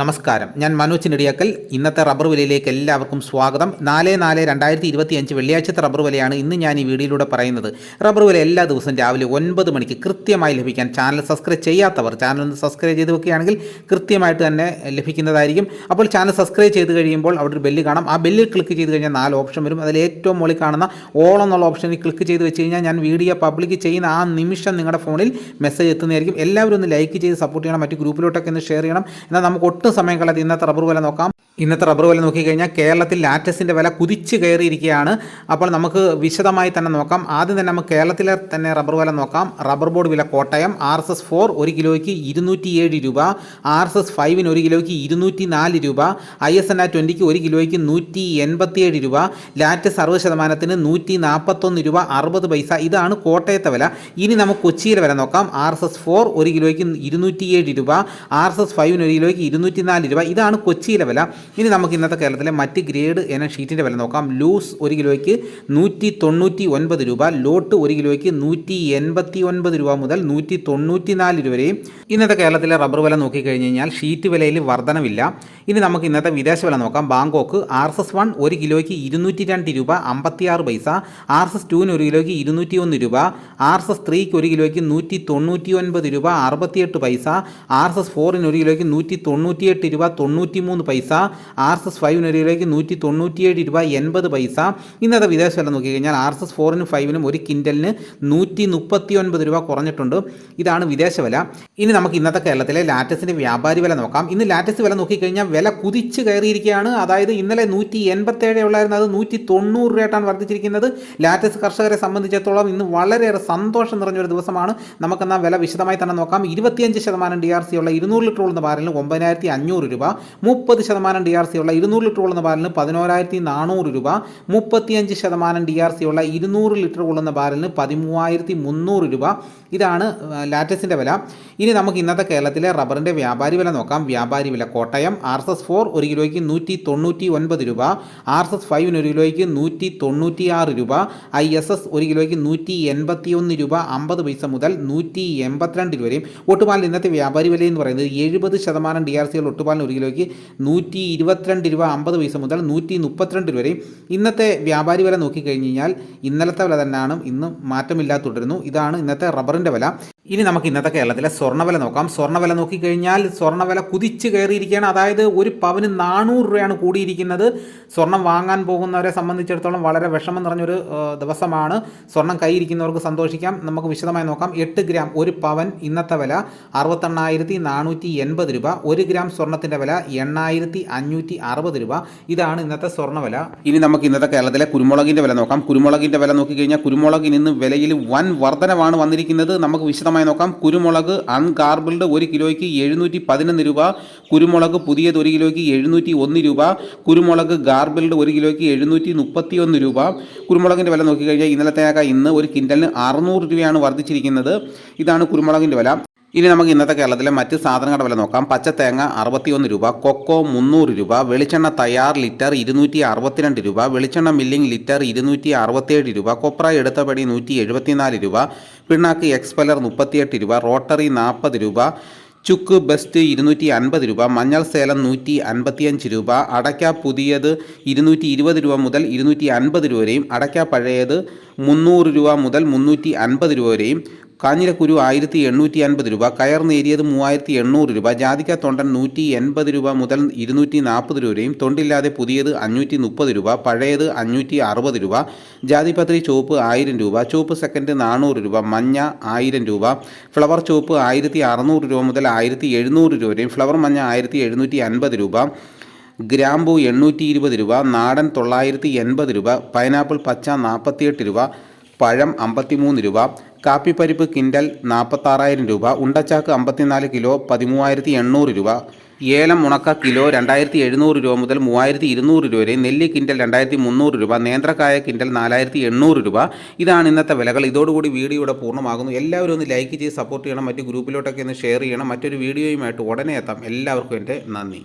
നമസ്കാരം. ഞാൻ മനോജ് നെടിയാക്കൽ. ഇന്നത്തെ റബ്ബർ വിലയിലേക്ക് എല്ലാവർക്കും സ്വാഗതം. നാല് നാല് രണ്ടായിരത്തി ഇരുപത്തി അഞ്ച് വെള്ളിയാഴ്ചത്തെ റബ്ബർ വിലയാണ് ഇന്ന് ഞാൻ ഈ വീഡിയോയിലൂടെ പറയുന്നത്. റബ്ബർ വില എല്ലാ ദിവസവും രാവിലെ ഒൻപത് മണിക്ക് കൃത്യമായി ലഭിക്കാൻ ചാനൽ സബ്സ്ക്രൈബ് ചെയ്യാത്തവർ ചാനൽ ഒന്ന് സബ്സ്ക്രൈബ് ചെയ്ത് വെക്കുകയാണെങ്കിൽ കൃത്യമായിട്ട് തന്നെ ലഭിക്കുന്നതായിരിക്കും. അപ്പോൾ ചാനൽ സബ്സ്ക്രൈബ് ചെയ്ത് കഴിയുമ്പോൾ അവിടെ ഒരു ബെല്ല് കാണാം. ആ ബെല്ലിൽ ക്ലിക്ക് ചെയ്ത് കഴിഞ്ഞാൽ നാല് ഓപ്ഷൻ വരും. അതിൽ ഏറ്റവും മുകളിൽ കാണുന്ന ഓൾ എന്നുള്ള ഓപ്ഷനിൽ ക്ലിക്ക് ചെയ്ത് വെച്ച് കഴിഞ്ഞാൽ ഞാൻ വീഡിയോ പബ്ലിക് ചെയ്യുന്ന ആ നിമിഷം നിങ്ങളുടെ ഫോണിൽ മെസ്സേജ് എത്തുന്നതായിരിക്കും. എല്ലാവരും ഒന്ന് ലൈക്ക് ചെയ്ത് സപ്പോർട്ട് ചെയ്യണം. മറ്റ് ഗ്രൂപ്പിലോട്ടൊക്കെ ഒന്ന് ഷെയർ ചെയ്യണം. എന്നാൽ നമുക്ക് ഒട്ടും സമയം കളയാതെ ഇന്നത്തെ റബ്ബർ വില നോക്കാം. ഇന്നത്തെ റബ്ബർ വില നോക്കിക്കഴിഞ്ഞാൽ കേരളത്തിൽ ലാറ്റസിന്റെ വില കുതിച്ച് കയറിയിരിക്കുകയാണ്. അപ്പോൾ നമുക്ക് വിശദമായി തന്നെ നോക്കാം. ആദ്യം തന്നെ നമുക്ക് കേരളത്തിലെ തന്നെ റബ്ബർ വില നോക്കാം. റബ്ബർ ബോർഡ് വില Kottayam. R S S four ഒരു കിലോയ്ക്ക് ഇരുന്നൂറ്റി ഏഴ് രൂപ. ആർ എസ് എസ് ഫൈവിന് ഒരു കിലോയ്ക്ക് ഇരുന്നൂറ്റി നാല് രൂപ. ഐ എസ് എൻ ആ ട്വന്റിക്ക് ഒരു കിലോയ്ക്ക് നൂറ്റി എൺപത്തിയേഴ് രൂപ. ലാറ്റസ് അറുപത് ശതമാനത്തിന് നൂറ്റി നാൽപ്പത്തൊന്ന് രൂപ അറുപത് പൈസ. ഇതാണ് കോട്ടയത്തെ വില. ഇനി നമുക്ക് കൊച്ചിയിലെ വില നോക്കാം. ആർ എസ് എസ് ഫോർ ഒരു കിലോയ്ക്ക് ഇരുന്നൂറ്റിയേഴ് രൂപ. ആർ എസ് എസ് ഫൈവിന് ഒരു കിലോയ്ക്ക് ഇരുന്നൂറ്റി നാല് രൂപ. ഇതാണ് കൊച്ചിയിലെ വില. ഇനി നമുക്ക് ഇന്നത്തെ കേരളത്തിലെ മറ്റ് ഗ്രേഡ് എന്ന ഷീറ്റിന്റെ വില നോക്കാം. ലൂസ് ഒരു കിലോയ്ക്ക് നൂറ്റി തൊണ്ണൂറ്റി ഒൻപത് രൂപ. ലോട്ട് ഒരു കിലോയ്ക്ക് നൂറ്റി എൺപത്തി ഒൻപത് രൂപ മുതൽ നൂറ്റി തൊണ്ണൂറ്റി നാല് രൂപ വരെയും ഇന്നത്തെ കേരളത്തിലെ റബ്ബർ വില നോക്കിക്കഴിഞ്ഞ് കഴിഞ്ഞാൽ ഷീറ്റ് വിലയിൽ വർധനവില്ല. ഇനി നമുക്ക് ഇന്നത്തെ വിദേശ വില നോക്കാം. Bangkok R S S one ഒരു കിലോയ്ക്ക് ഇരുന്നൂറ്റി രണ്ട് രൂപ അമ്പത്തിയാറ് പൈസ. ആർ എസ് എസ് ടുവിന് ഒരു കിലോയ്ക്ക് ഇരുന്നൂറ്റി ഒന്ന് രൂപ. ആർ എസ് എസ് ത്രീക്ക് ഒരു കിലോയ്ക്ക് നൂറ്റി തൊണ്ണൂറ്റി ഒൻപത് രൂപ അറുപത്തിയെട്ട് പൈസ. ആർ എസ് എസ് ഫോറിന് ഒരു കിലോയ്ക്ക് നൂറ്റി തൊണ്ണൂറ്റിയെട്ട് രൂപ തൊണ്ണൂറ്റി മൂന്ന് പൈസ ആർ എസ് എസ് ഫൈവിന് ഒരു നൂറ്റി തൊണ്ണൂറ്റിയേഴ് രൂപ എൺപത് പൈസ. ഇന്നത്തെ വിദേശ വില നോക്കിക്കഴിഞ്ഞാൽ ആർ എസ് എസ് ഫോറിനും ഫൈവിനും ഒരു കിൻഡലിന് നൂറ്റി മുപ്പത്തി ഒൻപത് രൂപ കുറഞ്ഞിട്ടുണ്ട്. ഇതാണ് വിദേശ വില. ഇനി നമുക്ക് ഇന്നത്തെ കേരളത്തിലെ ലാറ്റസിന്റെ വ്യാപാരി വില നോക്കാം. ഇന്ന് ലാറ്റസ് വില നോക്കിക്കഴിഞ്ഞാൽ വില കുതിച്ച് കയറിയിരിക്കുകയാണ്. അതായത് ഇന്നലെ നൂറ്റി എൺപത്തേഴ് ഉള്ളായിരുന്നു. അത് നൂറ്റി തൊണ്ണൂറ് രൂപയായിട്ടാണ് വർദ്ധിച്ചിരിക്കുന്നത്. ലാറ്റസ് കർഷകരെ സംബന്ധിച്ചിടത്തോളം ഇന്ന് വളരെയേറെ സന്തോഷം നിറഞ്ഞൊരു ദിവസമാണ്. നമുക്കെന്നാൽ വില വിശദമായി തന്നെ നോക്കാം. ഇരുപത്തിയഞ്ച് ശതമാനം ഡി ആർ സി ഉള്ള ഇരുന്നൂറ് ലിറ്റർ ഉള്ള ബാരലിന് ഒമ്പതിനായിരത്തി അഞ്ഞൂറ് രൂപ മുപ്പത് ശതമാനം ഡി ആർ സി ഉള്ള ഇരുന്നൂറ് ലിറ്റർ കൊള്ളുന്ന ബാരലിന് പതിനോരായിരത്തി നാനൂറ് രൂപ മുപ്പത്തിയഞ്ച് ശതമാനം ഡി ആർ സി ഉള്ള ഇരുന്നൂറ് ലിറ്റർ കൊള്ളുന്ന ബാരലിന് പതിമൂവായിരത്തി മുന്നൂറ് രൂപ. ഇതാണ് ലാറ്റസിന്റെ വില. ഇനി നമുക്ക് ഇന്നത്തെ കേരളത്തിലെ റബ്ബറിന്റെ വ്യാപാരി വില നോക്കാം. വ്യാപാരി വില Kottayam R S S four ഒരു കിലോയ്ക്ക് നൂറ്റി തൊണ്ണൂറ്റി ഒൻപത് രൂപ ആർ എസ് എസ് ഫൈവിന് ഒരു കിലോയ്ക്ക് നൂറ്റി തൊണ്ണൂറ്റി ആറ് രൂപ. ഐ എസ് എസ് ഒരു കിലോയ്ക്ക് നൂറ്റി എൺപത്തി ഒന്ന് രൂപ അമ്പത് പൈസ മുതൽ നൂറ്റി എൺപത്തിരണ്ട് രൂപ വരെയും. ഒട്ടുമാലിൽ ഇന്നത്തെ വ്യാപാരി വില എന്ന് പറയുന്നത് എഴുപത് ശതമാനം ഡി ആർ സികൾ ഒട്ടുപാലിന് ഒരു കിലോയ്ക്ക് നൂറ്റി ഇരുപത്തിരണ്ട് രൂപ അമ്പത് പൈസ മുതൽ നൂറ്റി മുപ്പത്തിരണ്ട് രൂപ വരെയും. ഇന്നത്തെ വ്യാപാരി വില നോക്കിക്കഴിഞ്ഞ് കഴിഞ്ഞാൽ ഇന്നലത്തെ വില തന്നെയാണ്. ഇന്നും മാറ്റമില്ലാതെ തുടരുന്നു. ഇതാണ് ഇന്നത്തെ റബ്ബറിന്റെ വില. ഇനി നമുക്ക് ഇന്നത്തെ കേരളത്തിലെ സ്വർണവില നോക്കാം. സ്വർണവില നോക്കിക്കഴിഞ്ഞാൽ സ്വർണവില കുതിച്ച് കയറിയിരിക്കുകയാണ്. അതായത് ഒരു പവന് നാനൂറ് രൂപയാണ് കൂടിയിരിക്കുന്നത്. സ്വർണം വാങ്ങാൻ പോകുന്നവരെ സംബന്ധിച്ചിടത്തോളം വളരെ വിഷമം നിറഞ്ഞൊരു ദിവസമാണ്. സ്വർണം കൈയിരിക്കുന്നവർക്ക് സന്തോഷിക്കാം. നമുക്ക് വിശദമായി നോക്കാം. എട്ട് ഗ്രാം ഒരു പവൻ ഇന്നത്തെ വില അറുപത്തെണ്ണായിരത്തി നാനൂറ്റി എൺപത് രൂപ. ഒരു ഗ്രാം സ്വർണത്തിന്റെ വില എണ്ണായിരത്തി അഞ്ഞൂറ്റി അറുപത് രൂപ. ഇതാണ് ഇന്നത്തെ സ്വർണവില ഇനി നമുക്ക് ഇന്നത്തെ കേരളത്തിലെ കുരുമുളകിന്റെ വില നോക്കാം. കുരുമുളകിന്റെ വില നോക്കിക്കഴിഞ്ഞാൽ കുരുമുളകിന് ഇന്ന് വിലയിൽ വൻ വർധനമാണ് വന്നിരിക്കുന്നത്. നമുക്ക് വിശദമായി നോക്കാം. കുരുമുളക് അൺഗാർബിൾഡ് ഒരു കിലോയ്ക്ക് എഴുന്നൂറ്റി പതിനൊന്ന് രൂപ. കുരുമുളക് പുതിയത് ഒരു കിലോയ്ക്ക് എഴുന്നൂറ്റി ഒന്ന് രൂപ. കുരുമുളക് ഗാർബിൾഡ് ഒരു കിലോയ്ക്ക് എഴുന്നൂറ്റി മുപ്പത്തി ഒന്ന് രൂപ. കുരുമുളകിന്റെ വില നോക്കിക്കഴിഞ്ഞാൽ ഇന്നലത്തേക്കാൾ ഇന്ന് ഒരു കിൻഡലിന് അറുന്നൂറ് രൂപയാണ് വർദ്ധിച്ചിരിക്കുന്നത്. ഇതാണ് കുരുമുളകിന്റെ വില. ഇനി നമുക്ക് ഇന്നത്തെ കേരളത്തിലെ മറ്റ് സാധനങ്ങളുടെ വില നോക്കാം. പച്ചത്തേങ്ങ അറുപത്തിയൊന്ന് രൂപ കൊക്കോ മുന്നൂറ് രൂപ വെളിച്ചെണ്ണ തയ്യാർ ലിറ്റർ ഇരുന്നൂറ്റി അറുപത്തിരണ്ട് രൂപ വെളിച്ചെണ്ണ മില്ലിംഗ് ലിറ്റർ ഇരുന്നൂറ്റി അറുപത്തിയേഴ് രൂപ കൊപ്ര എടുത്തപടി നൂറ്റി എഴുപത്തിനാല് രൂപ പിണ്ണാക്ക് എക്സ്പെലർ മുപ്പത്തിയെട്ട് രൂപ റോട്ടറി നാൽപ്പത് രൂപ ചുക്ക് ബെസ്റ്റ് ഇരുന്നൂറ്റി അൻപത് രൂപ മഞ്ഞൾ സേലം നൂറ്റി അൻപത്തിയഞ്ച് രൂപ അടയ്ക്ക പുതിയത് ഇരുന്നൂറ്റി ഇരുപത് രൂപ മുതൽ ഇരുന്നൂറ്റി അൻപത് രൂപ വരെയും അടയ്ക്ക പഴയത് മുന്നൂറ് രൂപ മുതൽ മുന്നൂറ്റി അൻപത് രൂപ വരെയും കാഞ്ഞിരക്കുരു ആയിരത്തി എണ്ണൂറ്റി അൻപത് രൂപ കയർ നേരിയത് മൂവായിരത്തി എണ്ണൂറ് രൂപ ജാതിക്ക തൊണ്ടൻ നൂറ്റി എൺപത് രൂപ മുതൽ ഇരുന്നൂറ്റി നാൽപ്പത് രൂപയും തൊണ്ടില്ലാതെ പുതിയത് അഞ്ഞൂറ്റി മുപ്പത് രൂപ പഴയത് അഞ്ഞൂറ്റി അറുപത് രൂപ ജാതിപത്രി ചുവപ്പ് ആയിരം രൂപ ചുവപ്പ് സെക്കൻഡ് നാനൂറ് രൂപ മഞ്ഞ ആയിരം രൂപ ഫ്ലവർ ചുവപ്പ് ആയിരത്തി അറുന്നൂറ് രൂപ മുതൽ ആയിരത്തി എഴുന്നൂറ് രൂപ വരെയും ഫ്ലവർ മഞ്ഞ ആയിരത്തി എഴുന്നൂറ്റി അൻപത് രൂപ ഗ്രാമ്പു എണ്ണൂറ്റി ഇരുപത് രൂപ നാടൻ തൊള്ളായിരത്തി എൺപത് രൂപ പൈനാപ്പിൾ പച്ച നാൽപ്പത്തിയെട്ട് രൂപ പഴം അമ്പത്തിമൂന്ന് രൂപ കാപ്പിപ്പരിപ്പ് കിൻഡൽ നാൽപ്പത്താറായിരം രൂപ ഉണ്ടച്ചാക്ക് അമ്പത്തിനാല് കിലോ പതിമൂവായിരത്തി എണ്ണൂറ് രൂപ ഏലം ഉണക്ക കിലോ രണ്ടായിരത്തി എഴുന്നൂറ് രൂപ മുതൽ മൂവായിരത്തി ഇരുന്നൂറ് രൂപ വരെ നെല്ലി കിൻഡൽ രണ്ടായിരത്തി മുന്നൂറ് രൂപ നേന്ത്രക്കായ കിൻഡൽ നാലായിരത്തി എണ്ണൂറ് രൂപ. ഇതാണ് ഇന്നത്തെ വിലകൾ. ഇതോടുകൂടി വീഡിയോ ഇവിടെ പൂർണമാകുന്നു. എല്ലാവരും ഒന്ന് ലൈക്ക് ചെയ്ത് സപ്പോർട്ട് ചെയ്യണം. മറ്റ് ഗ്രൂപ്പിലോട്ടൊക്കെ ഒന്ന് ഷെയർ ചെയ്യണം. മറ്റൊരു വീഡിയോയുമായിട്ട് ഉടനെ എത്താം. എല്ലാവർക്കും എന്റെ നന്ദി.